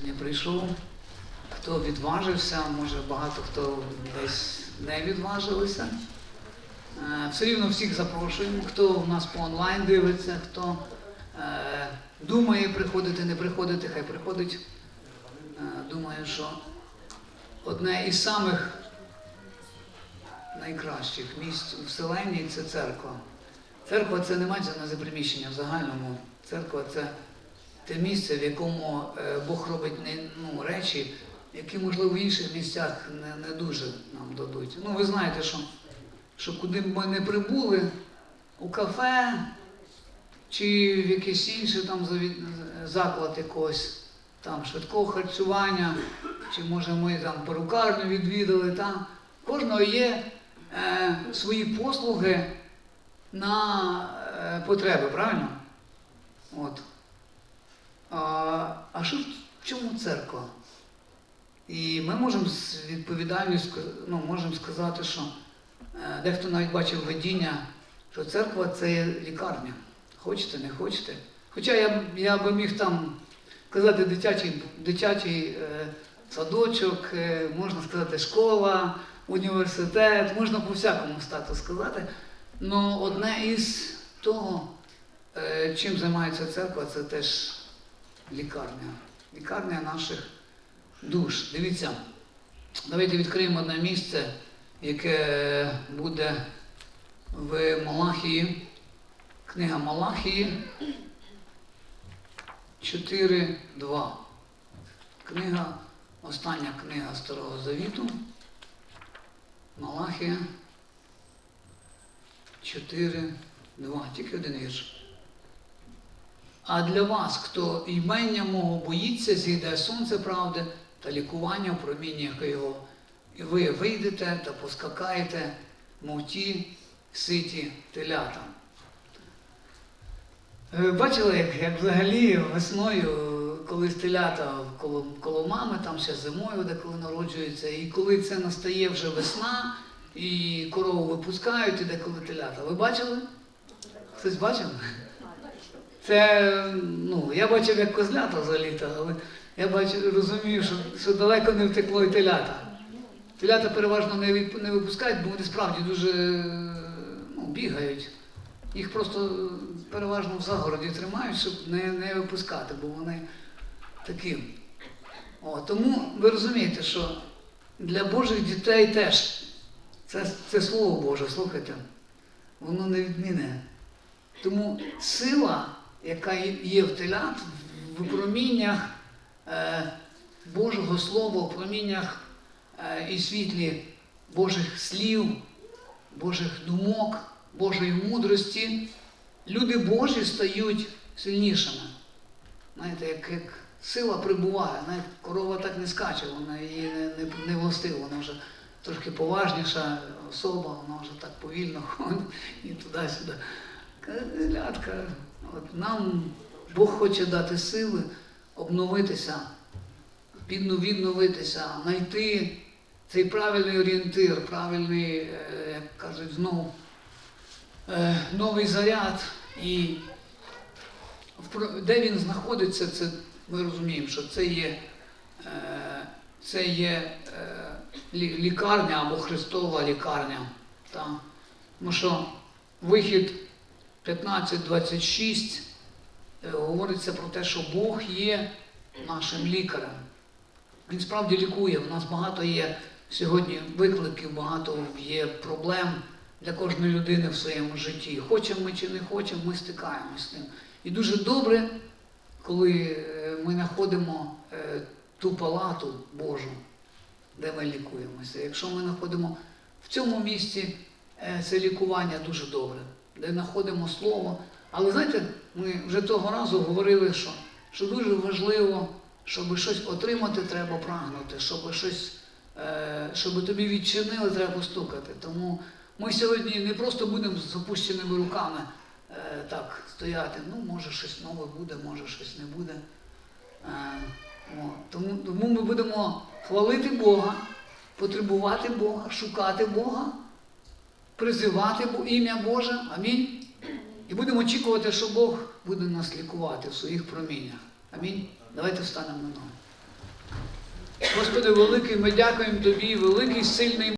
сьогодні прийшов. Хто відважився, може багато хто десь не відважилися. Е, Все рівно всіх запрошуємо, хто в нас по онлайн дивиться, хто е, думає приходити, не приходити, хай приходить. Е, Думаю, що одне із самих найкращих місць у Вселенні це церква. Церква це не мається на приміщення в загальному. Церква це те місце, в якому е, Бог робить ну, речі, які, можливо, в інших місцях не, не дуже нам дадуть. Ну, ви знаєте, що, що куди б ми не прибули, у кафе чи в якийсь інший там заклад якогось там швидкого харчування, чи може ми там перукарню відвідали, там кожного є е, свої послуги на е, потреби, правильно? От. А, а що в чому церква? І ми можемо з відповідальністю ну, можемо сказати, що е, дехто навіть бачив видіння, що церква це є лікарня. Хочете, не хочете. Хоча я, я би міг там казати дитячий, дитячий е, садочок, е, можна сказати, школа, університет, можна по всякому стату сказати. Ну, одне із того, е, чим займається церква, це теж лікарня. Лікарня наших душ. Дивіться, давайте відкриємо одне місце, яке буде в Малахії. Книга Малахії 4.2. Книга, остання книга Старого Завіту. Малахія 4.2. Тільки один вірш. А для вас, хто імення мого боїться, зійде сонце правди та лікування в проміннях його. І ви вийдете та поскакаєте, мов ті ситі телята. Ви бачили, як, як взагалі весною, коли телята коло, коло мами, там ще зимою, де коли народжуються, і коли це настає вже весна, і корову випускають, і деколи телята. Ви бачили? Хтось бачив? Це, ну, я бачив, як козлята заліта, але я бачу, розумію, що, що далеко не втекло і телята. Телята переважно не, від- не випускають, бо вони справді дуже ну, бігають. Їх просто переважно в загороді тримають, щоб не, не випускати, бо вони такі. О, тому ви розумієте, що для Божих дітей теж це, це Слово Боже, слухайте, воно не відміне. Тому сила, яка є в телят, в проміннях е, Божого Слова, в проміннях е, і світлі Божих слів, Божих думок, Божої мудрості, люди Божі стають сильнішими. Знаєте, як, як сила прибуває, навіть корова так не скаче, вона її не, не, не властива, вона вже трошки поважніша особа, вона вже так повільно ходить і туди-сюди. Козлятка, от нам Бог хоче дати сили обновитися, відновитися, знайти цей правильний орієнтир, правильний, е, як кажуть, знову е, новий заряд. І де він знаходиться, це ми розуміємо, що це є, е, це є лікарня або Христова лікарня. Тому що вихід 15.26 е, говориться про те, що Бог є нашим лікарем. Він справді лікує. У нас багато є сьогодні викликів, багато є проблем для кожної людини в своєму житті. Хочемо ми чи не хочемо, ми стикаємося з тим. І дуже добре, коли е, ми знаходимо е, ту палату Божу, де ми лікуємося. Якщо ми знаходимо в цьому місці це лікування дуже добре, де знаходимо слово. Але знаєте, ми вже того разу говорили, що, що дуже важливо, щоб щось отримати, треба прагнути, щоб щось, е, щоб тобі відчинили, треба постукати. Тому ми сьогодні не просто будемо з опущеними руками е, так стояти. Ну, може щось нове буде, може щось не буде. Е, о, тому, тому ми будемо хвалити Бога, потребувати Бога, шукати Бога, призивати ім'я Боже. Амінь. І будемо очікувати, що Бог буде нас лікувати в своїх проміннях. Амінь. Давайте встанемо на ноги. Господи, великий, ми дякуємо Тобі, великий, сильний.